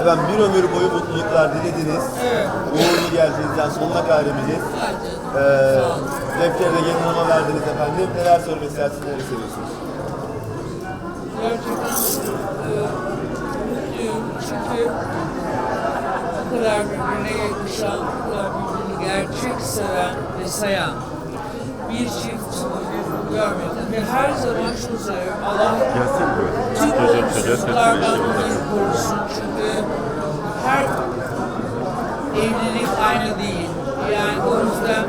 Efendim bir ömür boyu mutluluklar dilediniz. Evet. Uğurlu geldiniz yani sonuna. Bence. Ee, defteri de gelin hanıma verdiniz efendim. Neler söylemek istersiniz, neler hissediyorsunuz? Gerçekten e, mutluyum çünkü bu kadar birbirine yakışan, bu kadar birbirini gerçek seven ve sayan bir çift görmedim. Ve her zaman şunu söylüyorum, Allah Sesini onları korusun. Çünkü her evlilik aynı değil. Yani o yüzden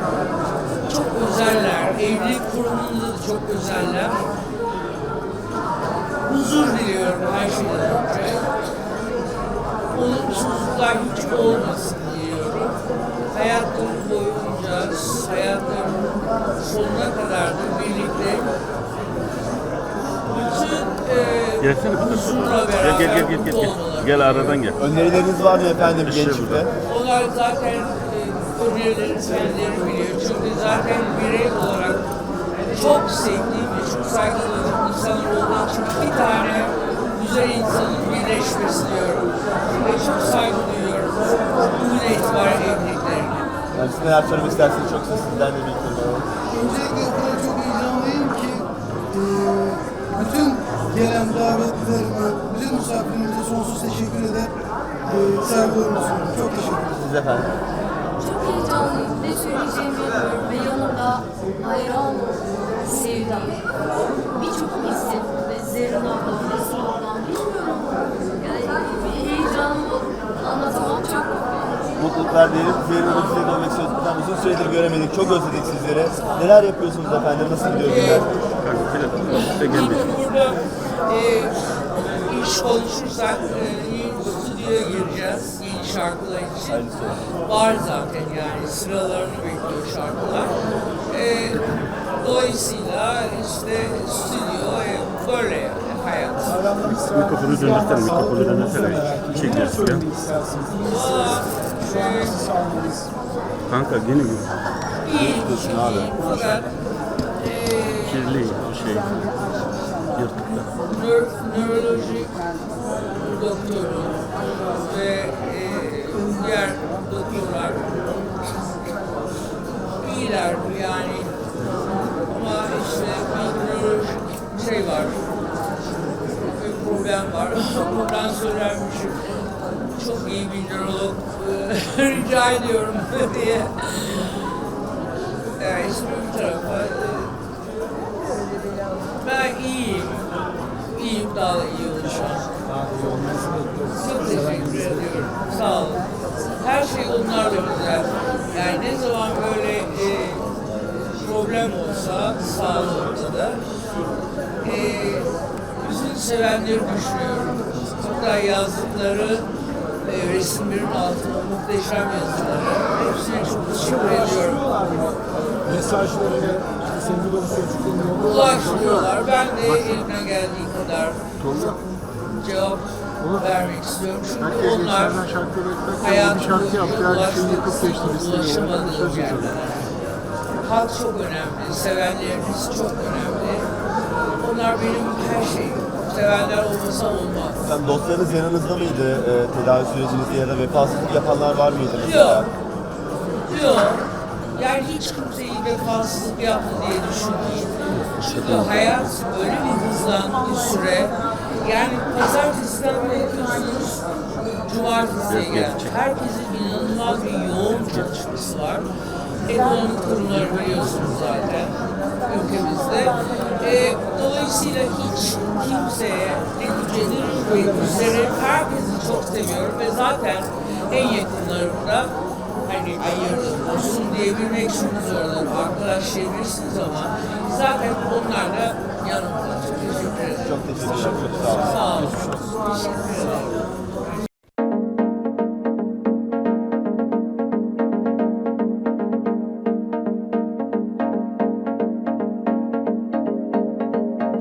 çok özeller. Evlilik kurumunda da çok özeller. Huzur diliyorum her şeyden önce. Olumsuzluklar hiç olmasın diliyorum. Hayatları boyunca, hayatlarının sonuna kadar da birlikte Gelsene bir de. huzurla Gel gel gel gel gel. Gel, aradan gel. Önerileriniz var mı efendim İşte genç burada. çifte? Onlar zaten e, önerileri kendileri biliyor. Çünkü zaten birey olarak çok sevdiğim ve çok saygıladığım insanlar olduğu için bir tane güzel insanın birleşmesi diyorum. Ve çok saygı duyuyorum. Bugüne itibaren evliliklerine. Yani siz neler söylemek istersiniz çok siz sizden de birlikte. Öncelikle o kadar bütün gelen davetlilerime, bütün misafirlerimize sonsuz teşekkür eder. E, saygılarımı sunuyorum. Çok teşekkür ederim. Siz efendim. Çok heyecanlıyım. Ne söyleyeceğimi bilmiyorum ve yanımda hayran Sevda. Birçok isim ve Zerrin abla, Mesut ablam bilmiyorum. Yani heyecanımı anlatamam çok. Mutluluklar diyelim. Zehrin Hanım size dönmek istiyoruz. Uzun süredir göremedik. Çok özledik sizleri. Neler yapıyorsunuz efendim? Nasıl gidiyor günler? Geldi. Bakın burada e, iş konuşursak e, yeni stüdyoya gireceğiz. Yeni şarkılar için. Var zaten yani sıralarını bekliyor şarkılar. E, dolayısıyla işte stüdyo e, böyle yani hayat. Mikrofonu döndürsene. Mikrofonu döndürsene. Çekiyorsun ya. Aa, e, Kanka gene mi? iyi, iyi. Fakat e, Kirli şey. Yırtıklar. nö- nörolojik doktoru ve e, diğer doktorlar. İyiler yani. Ama işte bir şey var. Bir problem var. Buradan söylermişim çok iyi bir nörolog e, rica ediyorum diye. Yani ismi bir tarafa e, ben iyiyim. İyiyim, daha da iyi olacağım. Çok teşekkür ediyorum. Sağ olun. Her şey onlarla güzel. Yani ne zaman böyle e, problem olsa sağlığımda da e, bütün sevenleri düşünüyorum. Hatta yazdıkları e, resimlerin altında muhteşem yazıları. Hepsine çok teşekkür ediyorum. Mesajlarıyla sevgi dolu sözcüklerini yolluyorlar. ulaştırıyorlar. Ben de elimden geldiği kadar cevap vermek istiyorum. Çünkü Herkes onlar geçenlerden şarkı üretmek hayatım bir şarkı yaptı. Her şeyi yıkıp geçti. Biz söz yerler. Halk çok önemli, sevenlerimiz çok önemli. Onlar benim her şeyim. Sevenler olmasa olmaz. Efendim dostlarınız yanınızda mıydı e, tedavi sürecinizde ya da vefasızlık yapanlar var mıydı mesela? Yok. Yok. Yani hiç kimseyi vefasızlık yaptı diye düşünmeyin. Çünkü hayat öyle bir hızlandı bir süre. Yani pazartesiden bakıyorsunuz, cumartesiye geldi. Herkesin inanılmaz bir yoğun çalışması var. Ekonomik durumları biliyorsunuz zaten ülkemizde. Ee, dolayısıyla hiç kimseye ne gücenir ne güzerim. Herkesi çok seviyorum ve zaten en yakınlarımda hani hayırdır olsun diyebilmek için zorlarım. Arkadaş diyebilirsiniz ama zaten onlar da yanımda. Teşekkür ederim. Çok teşekkür ederim. Sağ olun. Sağ olun. Teşekkür ederim.